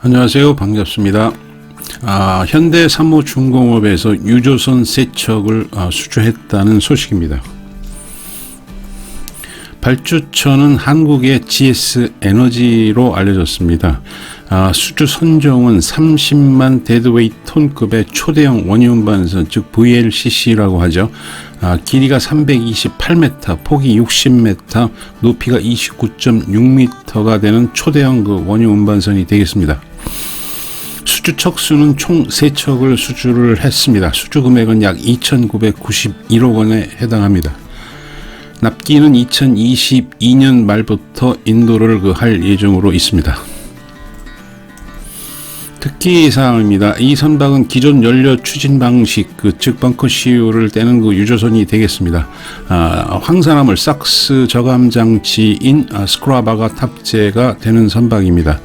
안녕하세요. 반갑습니다. 아, 현대 삼호중공업에서 유조선 세척을 아, 수주했다는 소식입니다. 발주처는 한국의 GS 에너지로 알려졌습니다. 아, 수주 선종은 30만 데드웨이 톤급의 초대형 원유 운반선, 즉 VLCC라고 하죠. 아, 길이가 328m, 폭이 60m, 높이가 29.6m가 되는 초대형 그 원유 운반선이 되겠습니다. 수주 척수는 총 3척을 수주를 했습니다. 수주 금액은 약 2,991억 원에 해당합니다. 납기는 2022년 말부터 인도를 그 할 예정으로 있습니다. 특기 사항입니다. 이 선박은 기존 연료 추진 방식, 그, 즉 벙커 CU를 떼는 그 유조선이 되겠습니다. 아, 황산화물 삭스 저감 장치인 아, 스크라바가 탑재가 되는 선박입니다.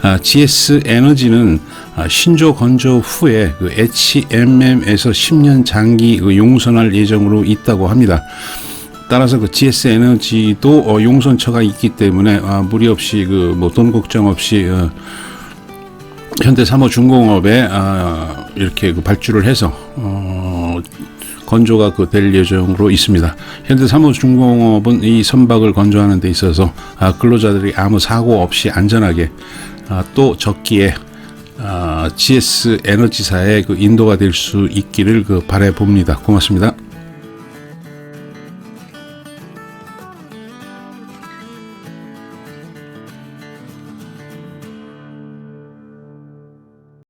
아, GS 에너지는 아, 신조 건조 후에 그 HMM에서 10년 장기 그 용선할 예정으로 있다고 합니다. 따라서 그 GS 에너지도 어, 용선처가 있기 때문에 아, 무리 없이 그 뭐 돈 걱정 없이 어, 현대 삼호중공업에 아, 이렇게 그 발주를 해서 어, 건조가 그 될 예정으로 있습니다. 현대 삼호중공업은 이 선박을 건조하는 데 있어서 아, 근로자들이 아무 사고 없이 안전하게 아, 또 적기에 아, GS 에너지사의 그 인도가 될 수 있기를 그 바래 봅니다. 고맙습니다.